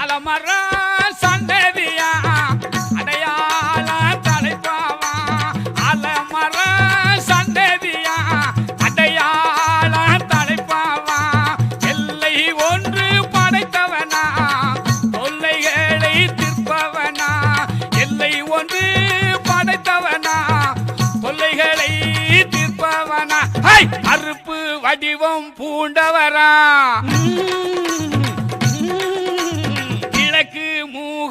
அலமர ஒன்று படைத்தவனா தொல்லைகளை தீர்ப்பவனா. அறுப்பு வடிவம் பூண்டவரா.